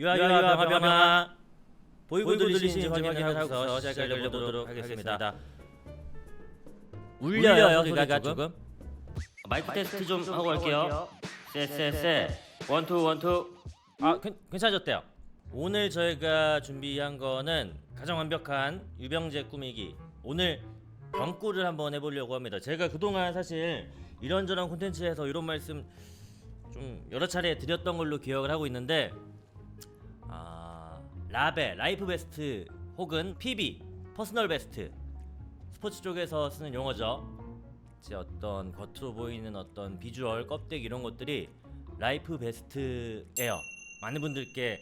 유아 유아 병아 병아 보이고 들리시는지 확인하고서 시작해 보도록 하겠습니다. 울려요 소리가 조금. 마이크 테스트 좀 하고 갈게요. 쎄쎄쎄 원투 원투. 아 괜, 괜찮아졌대요. 오늘 저희가 준비한 거는 가장 완벽한 유병재 꾸미기. 오늘 병꾸를 한번 해보려고 합니다. 제가 그동안 사실 이런저런 콘텐츠에서 이런 말씀 좀 여러 차례 드렸던 걸로 기억을 하고 있는데 아 라베 라이프 베스트 혹은 PB 퍼스널 베스트 스포츠 쪽에서 쓰는 용어죠. 제 어떤 겉으로 보이는 어떤 비주얼 껍데기 이런 것들이 라이프 베스트예요. 많은 분들께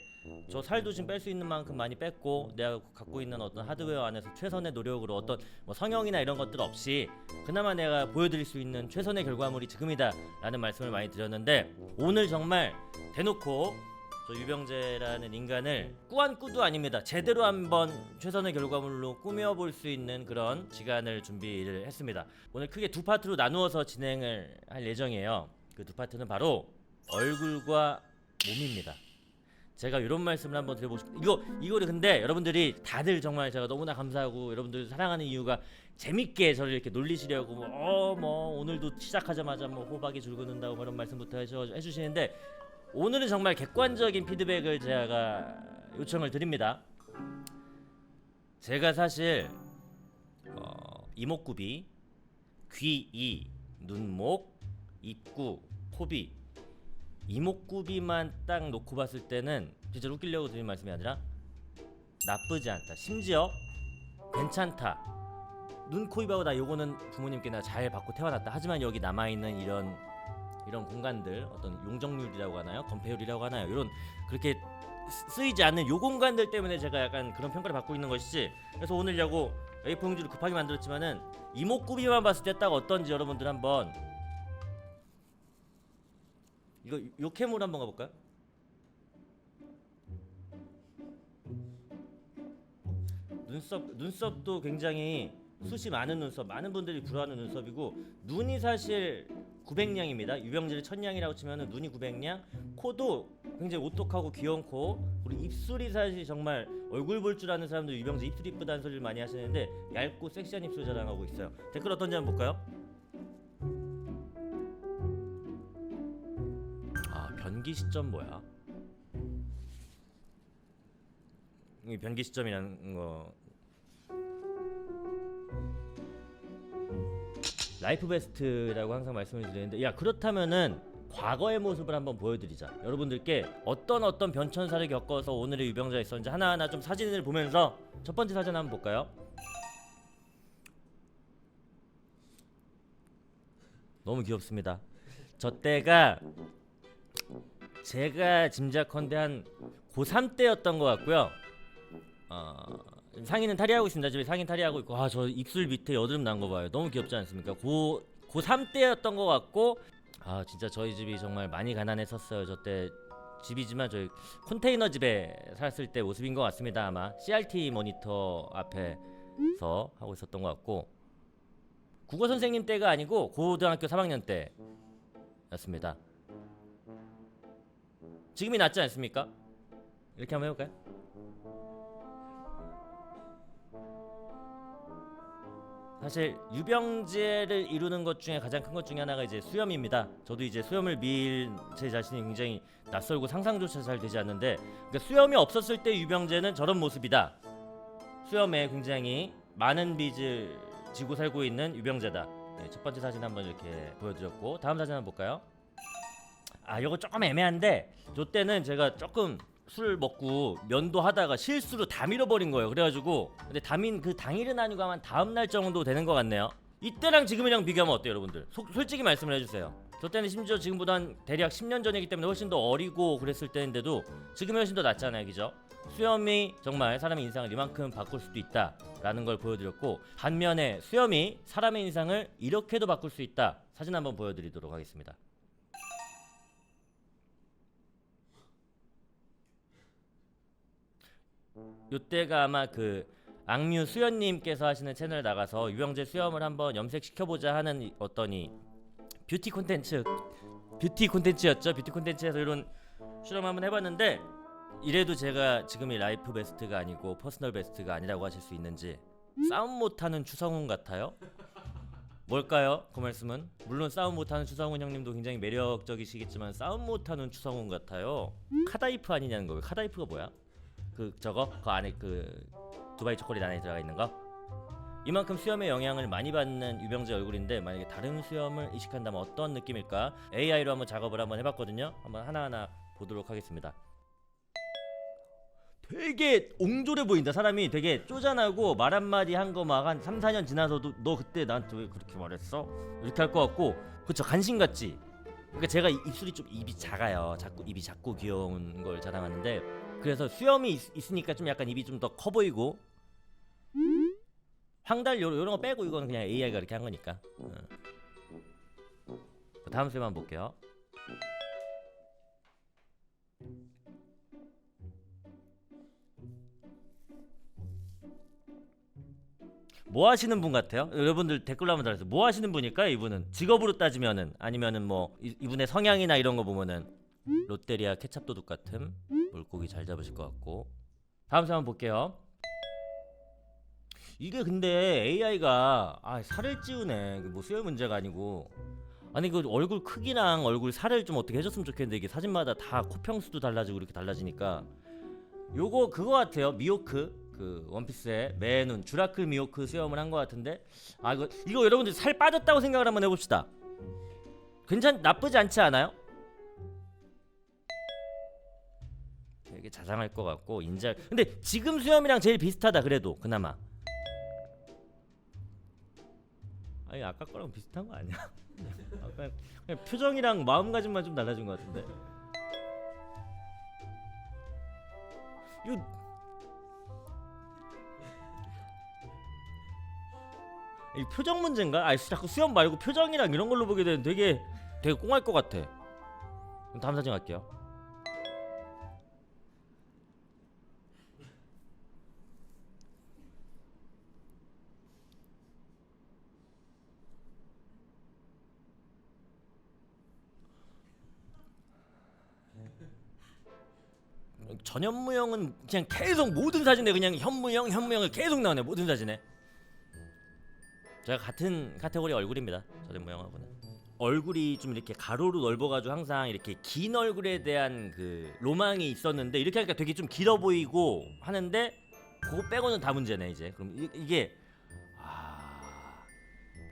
저 살도 좀뺄수 있는 만큼 많이 뺐고 내가 갖고 있는 어떤 하드웨어 안에서 최선의 노력으로 어떤 뭐 성형이나 이런 것들 없이 그나마 내가 보여드릴 수 있는 최선의 결과물이 지금이다라는 말씀을 많이 드렸는데 오늘 정말 대놓고 저 유병재라는 인간을 꾸안 꾸도 아닙니다. 제대로 한번 최선의 결과물로 꾸며볼 수 있는 그런 시간을 준비를 했습니다. 오늘 크게 두 파트로 나누어서 진행을 할 예정이에요. 그 두 파트는 바로 얼굴과 몸입니다. 제가 이런 말씀을 한번 드려보고 싶 이거 이거를 근데 여러분들이 다들 정말 제가 너무나 감사하고 여러분들 사랑하는 이유가 재밌게 저를 이렇게 놀리시려고 뭐, 어, 뭐 오늘도 시작하자마자 뭐 호박이 줄고 는다고 뭐 말씀부터 해주, 해주시는데 오늘은 정말 객관적인 피드백을 제가 요청을 드립니다. 제가 사실 어, 이목구비, 귀, 눈목, 입구, 코비 이목구비만 딱 놓고 봤을 때는 진짜 웃기려고 드린 말씀이 아니라 나쁘지 않다. 심지어 괜찮다. 눈, 코, 입하고 나 요거는 부모님께 나 잘 받고 태어났다. 하지만 여기 남아 있는 이런 이런 공간들 어떤 용적률이라고 하나요? 건폐율이라고 하나요? 이런 그렇게 쓰- 쓰이지 않는 요 공간들 때문에 제가 약간 그런 평가를 받고 있는 것이지. 그래서 오늘 야구 A4 용지를 급하게 만들었지만은 이목구비만 봤을 때 딱 어떤지 여러분들 한번 이거 요 캠으로 한번 가볼까요? 눈썹 눈썹도 굉장히 숱이 많은 눈썹, 많은 분들이 부러워하는 눈썹이고 눈이 사실 900량입니다. 유병재를 1000량이라고 치면은 눈이 900량, 코도 굉장히 오똑하고 귀여운 코, 그리고 입술이 사실 정말 얼굴 볼 줄 아는 사람들 유병재 입술 이쁘다는 소리를 많이 하시는데 얇고 섹시한 입술 자랑하고 있어요. 댓글 어떤지 한번 볼까요? 아 변기 시점 뭐야? 이 변기 시점이라는 거 라이프 베스트라고 항상 말씀을 드리는데 야 그렇다면은 과거의 모습을 한번 보여드리자 여러분들께 어떤 어떤 변천사를 겪어서 오늘의 유병자가 있었는지 하나하나 좀 사진을 보면서 첫 번째 사진 한번 볼까요? 너무 귀엽습니다 저 때가 제가 짐작컨대 한 고3 때였던 것 같고요. 어, 상의는 탈의하고 있습니다. 집에 상의 탈의하고 있고 아 저 입술 밑에 여드름 난 거 봐요. 너무 귀엽지 않습니까? 고 고3 때였던 것 같고 아 진짜 저희 집이 정말 많이 가난했었어요. 저 때 집이지만 저희 컨테이너 집에 살았을 때 모습인 것 같습니다. 아마 CRT 모니터 앞에서 하고 있었던 것 같고 국어 선생님 때가 아니고 고등학교 3학년 때였습니다. 지금이 낫지 않습니까? 이렇게 한번 해볼까요? 사실 유병재를 이루는 것 중에 가장 큰 것 중에 하나가 이제 수염입니다. 저도 이제 수염을 밀 제 자신이 굉장히 낯설고 상상조차 잘 되지 않는데 그러니까 수염이 없었을 때 유병재는 저런 모습이다. 수염에 굉장히 많은 빚을 지고 살고 있는 유병재다. 네, 첫 번째 사진 한번 이렇게 보여드렸고 다음 사진 한번 볼까요? 아 이거 조금 애매한데 저 때는 제가 조금 술 먹고 면도 하다가 실수로 다 밀어버린 거예요. 그래가지고 근데 담인 그 당일은 아니고 아마 다음 날 정도 되는 것 같네요. 이때랑 지금이랑 비교하면 어때요 여러분들? 소, 솔직히 말씀을 해주세요. 저 때는 심지어 지금보다 한 대략 10년 전이기 때문에 훨씬 더 어리고 그랬을 때인데도 지금이 훨씬 더 낫잖아요 그죠? 수염이 정말 사람의 인상을 이만큼 바꿀 수도 있다라는 걸 보여드렸고 반면에 수염이 사람의 인상을 이렇게도 바꿀 수 있다. 사진 한번 보여드리도록 하겠습니다 요때가 아마 그 악뮤 수연님께서 하시는 채널 나가서 유영재 수염을 한번 염색시켜보자 하는 이 뷰티 콘텐츠 뷰티 콘텐츠였죠 뷰티 콘텐츠에서 이런 실험 한번 해봤는데 이래도 제가 지금이 라이프 베스트가 아니고 퍼스널 베스트가 아니라고 하실 수 있는지 싸움 못하는 추성훈 같아요? 뭘까요? 그 말씀은 물론 싸움 못하는 추성훈 형님도 굉장히 매력적이시겠지만 싸움 못하는 추성훈 같아요. 카다이프 아니냐는 거예요. 카다이프가 뭐야? 그 저거 그 안에 그 두바이 초콜릿 안에 들어가 있는 거? 이만큼 수염의 영향을 많이 받는 유병재 얼굴인데 만약에 다른 수염을 이식한다면 어떤 느낌일까? AI로 한번 작업을 한번 해봤거든요. 한번 하나하나 보도록 하겠습니다. 되게 옹졸해 보인다 사람이 되게 쪼잔하고 말 한마디 한 거 막 한 3, 4년 지나서도 너 그때 나한테 왜 그렇게 말했어? 이렇게 할 것 같고 그쵸 간신 같지? 그러니까 제가 이- 입술이 좀 입이 작아요 자꾸 입이 작고 귀여운 걸 자랑하는데 그래서 수염이 있, 으니까좀 약간 입이 좀 더 커 보이고 황달 요, 요런 거 빼고 이거는 그냥 AI가 이렇게 한 거니까 어. 다음 수염 한번 볼게요 뭐 하시는 분 같아요? 여러분들 댓글로 한번 달아주세요. 뭐 하시는 분일까요? 이분은 직업으로 따지면은 아니면은 뭐 이, 이분의 성향이나 이런 거 보면은 롯데리아 케찹 도둑 같은 물고기 잘 잡으실 것 같고. 다음 사람 볼게요. 이게 근데 AI가 아 살을 찌우네. 그뭐 수요 문제가 아니고. 아니 그 얼굴 크기랑 얼굴 살을 좀 어떻게 해줬으면 좋겠는데 이게 사진마다 다 코평수도 달라지고 이렇게 달라지니까. 요거 그거 같아요. 미호크. 그 원피스의 매눈 주라클 미호크 수염을 한 것 같은데. 아 이거 이거 여러분들 살 빠졌다고 생각을 한번 해봅시다. 괜찮 나쁘지 않지 않아요? 되게 자상할 것 같고 인자 근데 지금 수염이랑 제일 비슷하다 그래도 그나마 아니 아까 거랑 비슷한 거 아니야? 아까 그냥 표정이랑 마음가짐만 좀 달라진 것 같은데 이거 이 표정 문제인가? 아 자꾸 수염 말고 표정이랑 이런 걸로 보게 되면 되게 되게 꽁할 것 같아. 다음 사진 갈게요. 전현무형은 그냥 계속 모든 사진에 그냥 현무형 현무형을 계속 나오네 모든 사진에. 제가 같은 카테고리 얼굴입니다 전현무형하고는. 얼굴이 좀 이렇게 가로로 넓어가지고 항상 이렇게 긴 얼굴에 대한 그 로망이 있었는데 이렇게 하니까 되게 좀 길어 보이고 하는데 그거 빼고는 다 문제네 이제. 그럼 이, 이게 아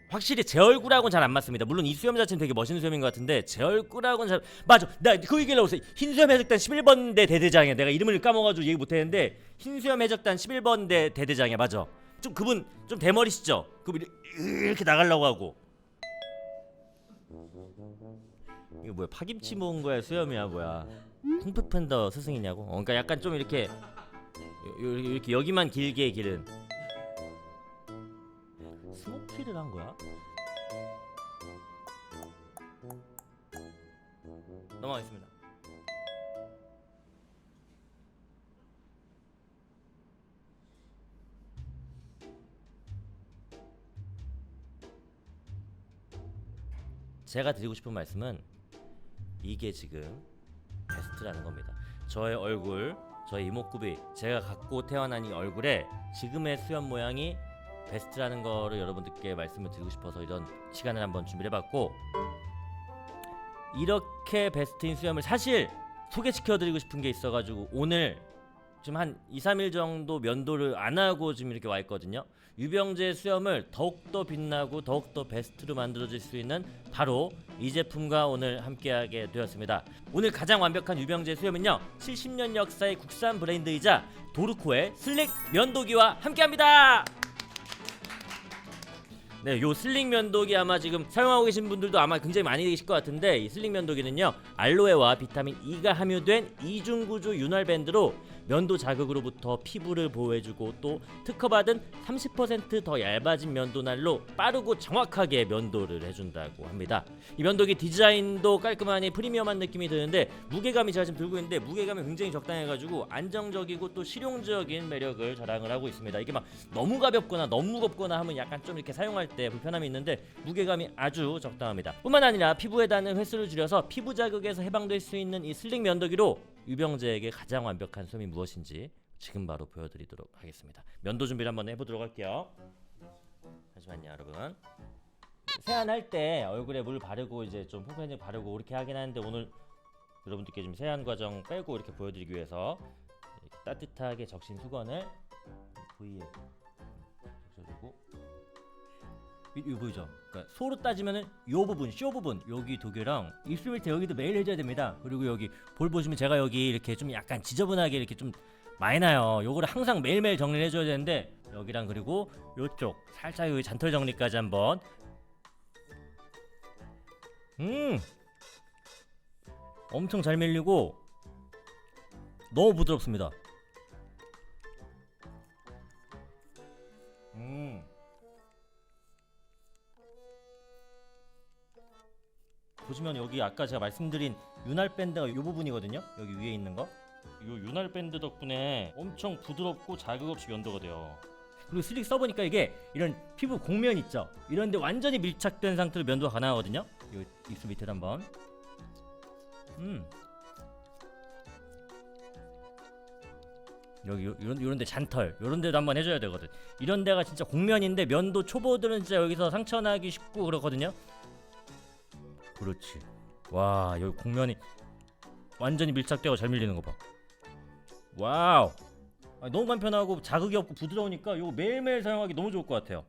확실히 제 얼굴하고는 잘 안 맞습니다. 물론 이 수염 자체는 되게 멋있는 수염인 것 같은데 제 얼굴하고는 잘 맞아. 나그 하고 있어. 흰 수염 해적단 11번대 대대장이야. 내가 이름을 까먹어가지고 얘기 못했는데 흰 수염 해적단 11번대 대대장이야. 맞아. 좀 그분 좀 대머리시죠? 그분 이렇게- 나가려고 하고. 이거 뭐야 파김치 먹은 거야 수염이야 뭐야 쿵푸 팬더 스승이냐고? 어, 그러니까 약간 좀 이렇게 요- 요- 이렇게 여기만 길게 기른 스모키를 한 거야? 넘어가겠습니다. 제가 드리고 싶은 말씀은 이게 지금 베스트라는 겁니다. 저의 얼굴, 저의 이목구비, 제가 갖고 태어난 이 얼굴에 지금의 수염 모양이 베스트라는 거를 여러분들께 말씀을 드리고 싶어서 이런 시간을 한번 준비를 해봤고 이렇게 베스트인 수염을 사실 소개시켜 드리고 싶은 게 있어 가지고 오늘 지금 한 2, 3일 정도 면도를 안 하고 지금 이렇게 와 있거든요. 유병재 수염을 더욱더 빛나고 더욱더 베스트로 만들어질 수 있는 바로 이 제품과 오늘 함께하게 되었습니다. 오늘 가장 완벽한 유병재 수염은요. 70년 역사의 국산 브랜드이자 도르코의 슬릭 면도기와 함께합니다. 네, 요 슬릭 면도기 아마 지금 사용하고 계신 분들도 아마 굉장히 많이 계실 것 같은데 이 슬릭 면도기는요 알로에와 비타민 E가 함유된 이중 구조 윤활 밴드로 면도 자극으로부터 피부를 보호해주고 또 특허받은 30%더 얇아진 면도날로 빠르고 정확하게 면도를 해준다고 합니다. 이 면도기 디자인도 깔끔하니 프리미엄한 느낌이 드는데 무게감이 제가 지금 들고 있는데 무게감이 굉장히 적당해가지고 안정적이고 또 실용적인 매력을 자랑을 하고 있습니다. 이게 막 너무 가볍거나 너무 무겁거나 하면 약간 좀 이렇게 사용할 때 불편함이 있는데 무게감이 아주 적당합니다. 뿐만 아니라 피부에 닿는 횟수를 줄여서 피부 자극에서 해방될 수 있는 이 슬릭 면도기로 유병재에게 가장 완벽한 솜이 무엇인지 지금 바로 보여드리도록 하겠습니다. 면도 준비를 한번 해보도록 할게요. 잠시만요, 여러분. 세안할 때 얼굴에 물 바르고 이제 좀 폼페이지 바르고 그렇게 하긴 하는데 오늘 여러분들께 좀 세안 과정 빼고 이렇게 보여드리기 위해서 이렇게 따뜻하게 적신 수건을 부위에 적셔주고 이- 이거 보이죠? 그러니까 소로 따지면은 요 부분, 쇼 부분 여기 두 개랑 입술 밑에 여기도 매일 해줘야 됩니다. 그리고 여기 볼 보시면 제가 여기 이렇게 좀 약간 지저분하게 이렇게 좀 많이 나요. 요거를 항상 매일매일 정리를 해줘야 되는데 여기랑 그리고 요쪽 살짝 여기 잔털 정리까지 한번 음 엄청 잘 밀리고 너무 부드럽습니다. 보시면 여기 아까 제가 말씀드린 윤활 밴드가 이 부분이거든요. 여기 위에 있는 거. 이 윤활 밴드 덕분에 엄청 부드럽고 자극 없이 면도가 돼요. 그리고 슬릭 써보니까 이게 이런 피부 곡면 있죠. 이런데 완전히 밀착된 상태로 면도가 가능하거든요. 이 입술 밑에 한번. 음. 여기 요- 이런 이런 데 잔털 이런 데도 한번 해줘야 되거든. 이런 데가 진짜 곡면인데 면도 초보들은 진짜 여기서 상처 나기 쉽고 그렇거든요. 그렇지. 와 여기 곡면이 완전히 밀착되고 잘 밀리는 거 봐. 와우. 아, 너무 간편하고 자극이 없고 부드러우니까 이거 매일매일 사용하기 너무 좋을 것 같아요.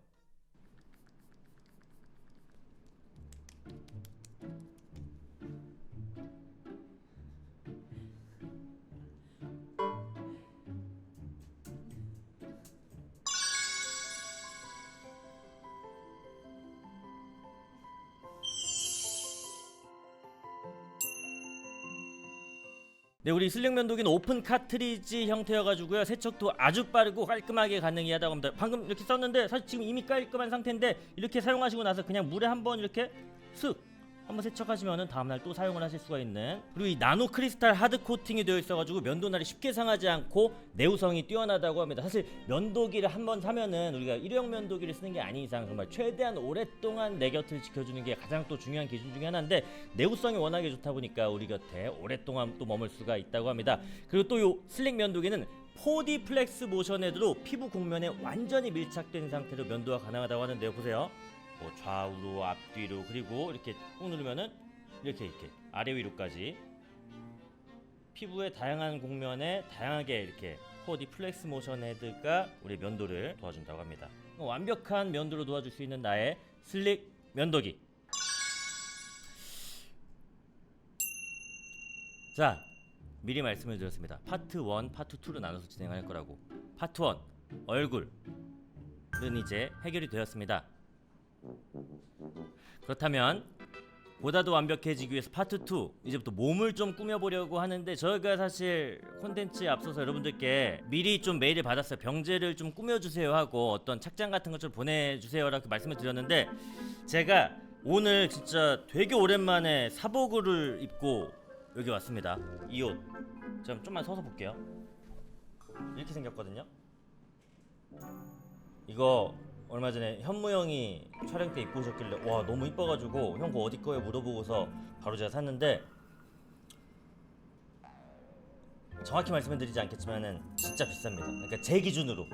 네, 우리 슬릭 면도기는 오픈 카트리지 형태여가지고요. 세척도 아주 빠르고 깔끔하게 가능하다고 합니다. 방금 이렇게 썼는데 사실 지금 이미 깔끔한 상태인데 이렇게 사용하시고 나서 그냥 물에 한번 이렇게 쓱 한번 세척하시면은 다음날 또 사용을 하실 수가 있는 그리고 이 나노 크리스탈 하드 코팅이 되어 있어가지고 면도날이 쉽게 상하지 않고 내구성이 뛰어나다고 합니다. 사실 면도기를 한번 사면은 우리가 일회용 면도기를 쓰는 게 아닌 이상 정말 최대한 오랫동안 내 곁을 지켜주는 게 가장 또 중요한 기준 중에 하나인데 내구성이 워낙에 좋다 보니까 우리 곁에 오랫동안 또 머물 수가 있다고 합니다. 그리고 또요 슬릭 면도기는 4D 플렉스 모션 헤드로 피부 곡면에 완전히 밀착된 상태로 면도가 가능하다고 하는데요. 보세요. 뭐 좌우로 앞뒤로 그리고 이렇게 꾹 누르면은 이렇게 이렇게 아래 위로까지 피부의 다양한 곡면에 다양하게 이렇게 4D 플렉스 모션 헤드가 우리 면도를 도와준다고 합니다. 완벽한 면도를 도와줄 수 있는 나의 슬릭 면도기. 자, 미리 말씀을 드렸습니다. 파트 1, 파트 2로 나눠서 진행할 거라고. 파트 1 얼굴은 이제 해결이 되었습니다. 그렇다면 보다도 완벽해지기 위해서 파트 2 이제부터 몸을 좀 꾸며보려고 하는데 저희가 사실 콘텐츠에 앞서서 여러분들께 미리 좀 메일을 받았어요. 병재를 좀 꾸며주세요 하고 어떤 착장 같은 것 좀 보내주세요 라고 말씀을 드렸는데 제가 오늘 진짜 되게 오랜만에 사복을 입고 여기 왔습니다. 이 옷. 제가 좀만 서서 볼게요. 이렇게 생겼거든요. 이거 얼마 전에 현무 형이 촬영 때 입고 오셨길래 와 너무 이뻐가지고 형 그거 어디 거에 물어보고서 바로 제가 샀는데 정확히 말씀을 드리지 않겠지만은 진짜 비쌉니다. 그러니까 제 기준으로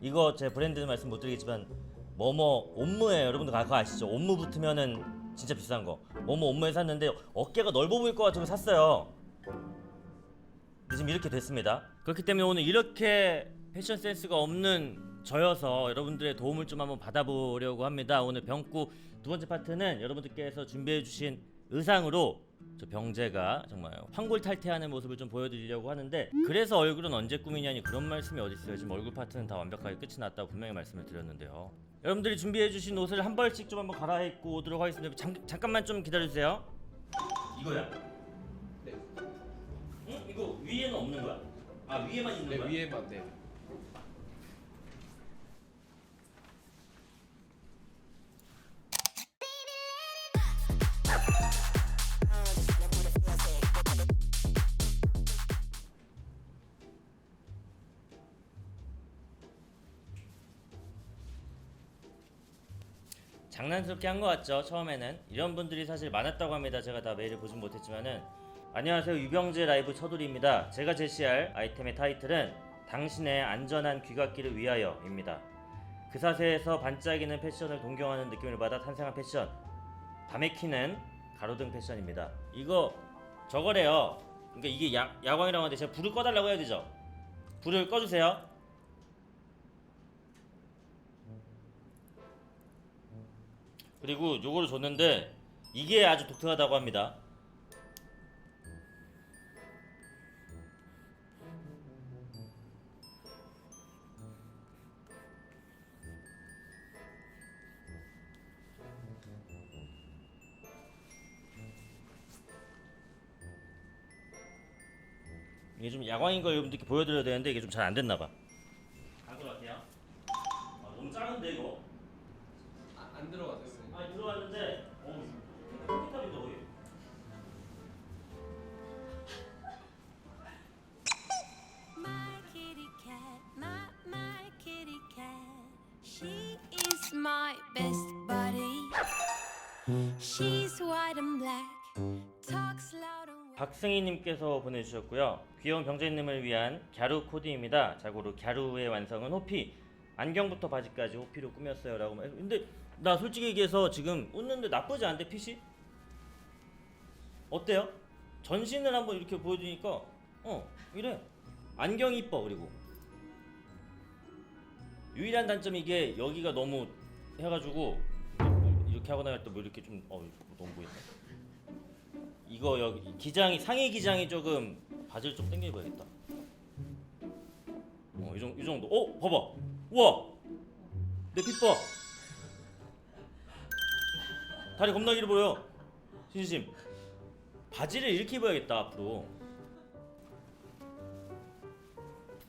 이거 제 브랜드는 말씀 못 드리겠지만 뭐뭐 옴무에 여러분들 그거 아시죠? 옴무 붙으면은 진짜 비싼 거. 뭐뭐 옴무에 샀는데 어깨가 넓어 보일 것 같아서 샀어요. 지금 이렇게 됐습니다. 그렇기 때문에 오늘 이렇게 패션 센스가 없는 저여서 여러분들의 도움을 좀 한번 받아보려고 합니다. 오늘 병구 두 번째 파트는 여러분들께서 준비해주신 의상으로 저 병재가 정말 황골탈퇴하는 모습을 좀 보여드리려고 하는데 그래서 얼굴은 언제 꾸미냐니 그런 말씀이 어디 있어요? 지금 얼굴 파트는 다 완벽하게 끝이 났다고 분명히 말씀을 드렸는데요. 여러분들이 준비해주신 옷을 한 벌씩 좀 한번 갈아입고 오도록 하겠습니다. 잠, 잠깐만 좀 기다려주세요. 이거야? 네. 응? 이거 위에는 없는 거야? 아 위에만 있는 네 거야? 위에만 네. 장난스럽게 한 것 같죠 처음에는. 이런 분들이 사실 많았다고 합니다. 제가 다 메일을 보진 못했지만은. 안녕하세요 유병재 라이브 처돌이입니다. 제가 제시할 아이템의 타이틀은 당신의 안전한 귀갓길을 위하여 입니다. 그 사세에서 반짝이는 패션을 동경하는 느낌을 받아 탄생한 패션. 밤에 키는 가로등 패션입니다. 이거 저거래요. 그러니까 이게 야, 야광이라고 하는데 제가 불을 꺼달라고 해야 되죠? 불을 꺼주세요 그리고 요거를 줬는데 이게 아주 독특하다고 합니다. 이게 좀 야광인 걸 여러분들께 보여드려야 되는데 이게 좀 잘 안 됐나 봐. My best buddy. She's white and black, talks loud and. 박승희님께서 보내주셨고요 귀여운 병재님을 위한 갸루 코디입니다 자고로 갸루의 완성은 호피 안경부터 바지까지 호피로 꾸몄어요 라고 말- 근데 나 솔직히 얘기해서 지금 웃는데 나쁘지 않은데 핏이? 어때요? 전신을 한번 이렇게 보여주니까 어 이래 안경 이뻐 그리고 유일한 단점이 이게 여기가 너무 해가지고 이렇게 하고 나갈 때뭐 이렇게 좀 어, 너무 보인다 이거 여기 기장이 상의 기장이 조금 바지를 좀 당겨 입어야겠다. 어, 이 정도, 이 정도. 어, 봐봐. 우와, 내 핏봐. 다리 겁나 길어 보여. 신심. 바지를 이렇게 입어야겠다 앞으로.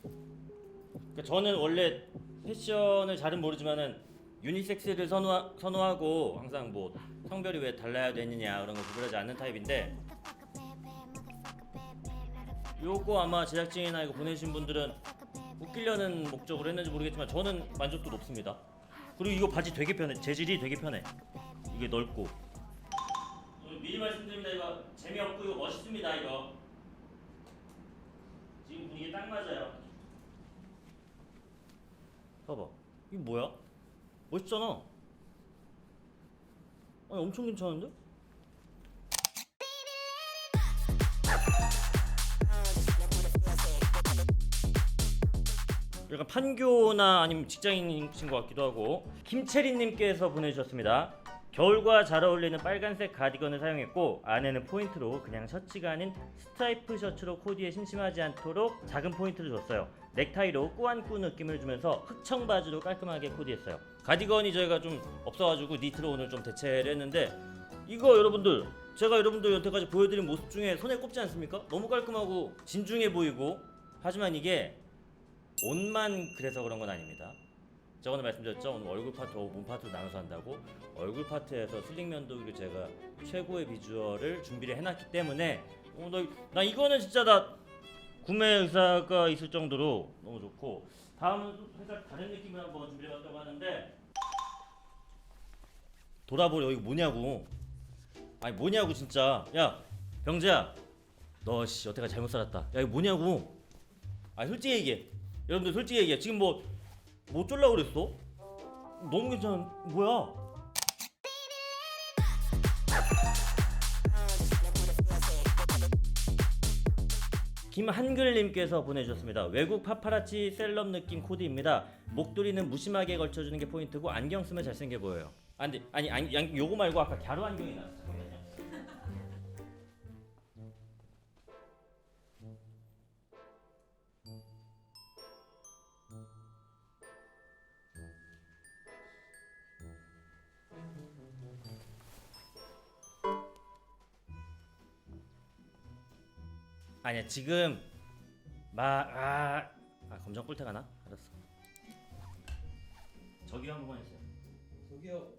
그러니까 저는 원래 패션을 잘은 모르지만은 유니섹스를 선호 선호하고 항상 뭐 성별이 왜 달라야 되느냐 그런 거 구별하지 않는 타입인데 요거 아마 제작진이나 이거 보내신 분들은 웃기려는 목적으로 했는지 모르겠지만 저는 만족도 높습니다. 그리고 이거 바지 되게 편해. 재질이 되게 편해. 이게 넓고. 미리 말씀드립니다. 이거 재미없고 이거 멋있습니다. 이거. 지금 분위기 딱 맞아요. 봐봐. 이거 뭐야? 멋있잖아. 아니 엄청 괜찮은데? 약간 판교나 아니면 직장인이신 것 같기도 하고 김채린님께서 보내주셨습니다. 겨울과 잘 어울리는 빨간색 가디건을 사용했고 안에는 포인트로 그냥 셔츠가 아닌 스트라이프 셔츠로 코디에 심심하지 않도록 작은 포인트를 줬어요. 넥타이로 꾸안꾸 느낌을 주면서 흑청 바지로 깔끔하게 코디했어요. 가디건이 저희가 좀 없어가지고 니트로 오늘 좀 대체를 했는데 이거 여러분들 제가 여러분들 여태까지 보여드린 모습 중에 손에 꼽지 않습니까? 너무 깔끔하고 진중해 보이고 하지만 이게 옷만 그래서 그런 건 아닙니다. 저번에 말씀드렸죠. 오늘 얼굴 파트, 몸 파트로 나눠서 한다고. 얼굴 파트에서 슬링 면도기로 제가 최고의 비주얼을 준비를 해놨기 때문에 어, 나, 나 이거는 진짜 나 구매 의사가 있을 정도로 너무 좋고 다음은 좀 살짝 다른 느낌을 한번 준비해봤다고 하는데 돌아보려. 이거 뭐냐고. 아니 뭐냐고 진짜. 야 병재야. 너 씨 여태까지 잘못 살았다. 야 이거 뭐냐고. 아 솔직히 얘기해. 여러분들 솔직히 얘기해. 지금 뭐 뭐 쫄라고 그랬어? 너무 괜찮은 뭐야 김한글님께서 보내주셨습니다. 외국 파파라치 셀럽 느낌 코디입니다. 목도리는 무심하게 걸쳐주는 게 포인트고 안경 쓰면 잘생겨 보여요. 아니 아니 아니 양- 요거 말고 아까 갸루 안경이 나왔어. 아니야 지금 막아 아, 검정 꿀테가 나? 알았어. 저기 한 번만 해주세요. 저기요.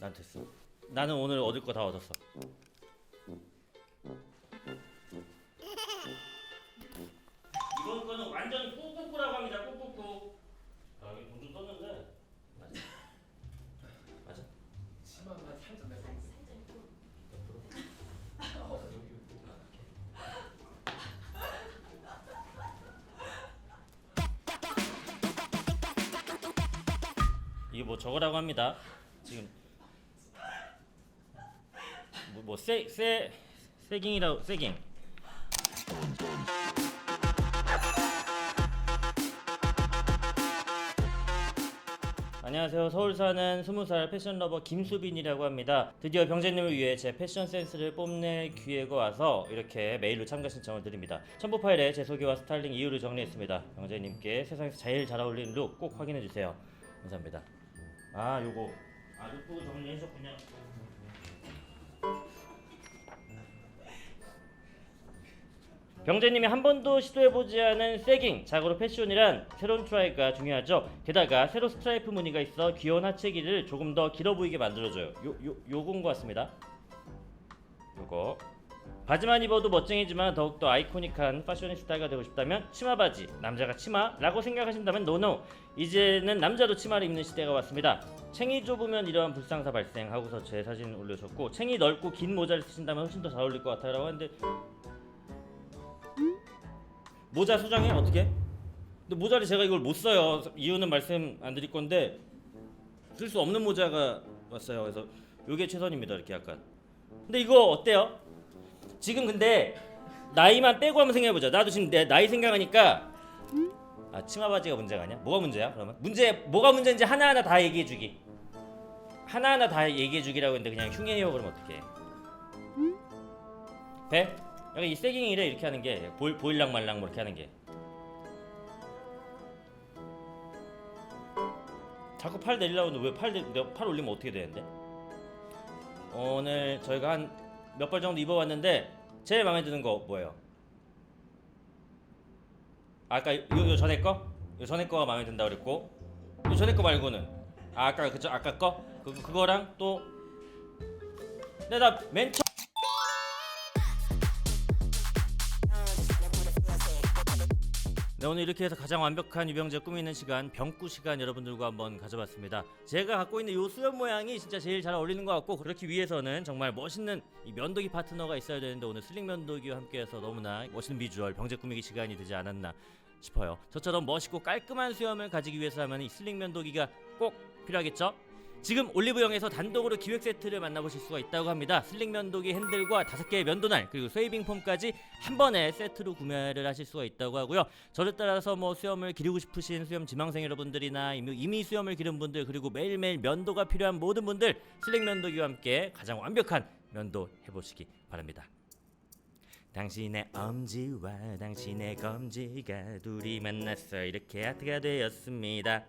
난 됐어. 나는 오늘 얻을 거 다 얻었어. 저거라고 합니다. 지금 뭐뭐세세 세깅이라고 세깅. 안녕하세요. 서울 사는 20살 패션 러버 김수빈이라고 합니다. 드디어 병재님을 위해 제 패션 센스를 뽐낼 기회가 와서 이렇게 메일로 참가 신청을 드립니다. 첨부 파일에 제 소개와 스타일링 이유를 정리했습니다. 병재님께 세상에서 제일 잘 어울리는 룩 꼭 확인해 주세요. 감사합니다. 아, 요거 아, 룩도 정리해줬군요. 병재님이 한 번도 시도해보지 않은 세깅, 자고로 패션이란 새로운 트라이가 중요하죠. 게다가 세로 스트라이프 무늬가 있어 귀여운 하체 길이를 조금 더 길어 보이게 만들어줘요. 요, 요, 요건 것 같습니다. 요거. 바지만 입어도 멋쟁이지만 더욱더 아이코닉한 패셔니스타가 되고 싶다면 치마 바지, 남자가 치마라고 생각하신다면 노노. 이제는 남자도 치마를 입는 시대가 왔습니다. 챙이 좁으면 이러한 불상사 발생하고서 제 사진 올려줬고 챙이 넓고 긴 모자를 쓰신다면 훨씬 더 잘 어울릴 것 같아요라고 하는데 모자 수정해 어떻게? 근데 모자를 제가 이걸 못 써요. 이유는 말씀 안 드릴 건데 쓸 수 없는 모자가 왔어요. 그래서 요게 최선입니다. 이렇게 약간. 근데 이거 어때요? 지금 근데 나이만 빼고 한번 생각해 보자. 나도 지금 내 나이 생각하니까 아 치마 바지가 문제가 아니야? 뭐가 문제야? 그러면 문제 뭐가 문제인지 하나하나 다 얘기해 주기. 하나하나 다 얘기해 주기라고 했는데 그냥 흉해요 그러면 어떡해? 배? 약간 이 세깅이래 이렇게 하는 게 보일 보일랑 말랑 뭐 이렇게 하는 게 자꾸 팔 내리려고 하는데 왜팔 내가 팔 올리면 어떻게 되는데? 오늘 저희가 한 몇 벌 정도 입어봤는데 제일 마음에 드는 거 뭐예요? 아까 요, 요 전에 거? 요 전에 거가 마음에 든다 그랬고 요 전에 거 말고는 아, 아까 그저 아까 거? 그 그거랑 또 근데 나맨 처음 네 오늘 이렇게 해서 가장 완벽한 유병재 꾸미는 시간 병꾸 시간 여러분들과 한번 가져봤습니다. 제가 갖고 있는 이 수염 모양이 진짜 제일 잘 어울리는 것 같고 그렇기 위해서는 정말 멋있는 이 면도기 파트너가 있어야 되는데 오늘 슬링 면도기와 함께해서 너무나 멋있는 비주얼 병재 꾸미기 시간이 되지 않았나 싶어요. 저처럼 멋있고 깔끔한 수염을 가지기 위해서라면 이 슬링 면도기가 꼭 필요하겠죠? 지금 올리브영에서 단독으로 기획 세트를 만나보실 수가 있다고 합니다. 슬링 면도기 핸들과 다섯 개의 면도날 그리고 쉐이빙 폼까지 한 번에 세트로 구매를 하실 수가 있다고 하고요. 저를 따라서 뭐 수염을 기르고 싶으신 수염 지망생 여러분들이나 이미, 수염을 기른 분들 그리고 매일매일 면도가 필요한 모든 분들 슬링 면도기와 함께 가장 완벽한 면도 해보시기 바랍니다. 당신의 엄지와 당신의 검지가 둘이 만났어 이렇게 하트가 되었습니다.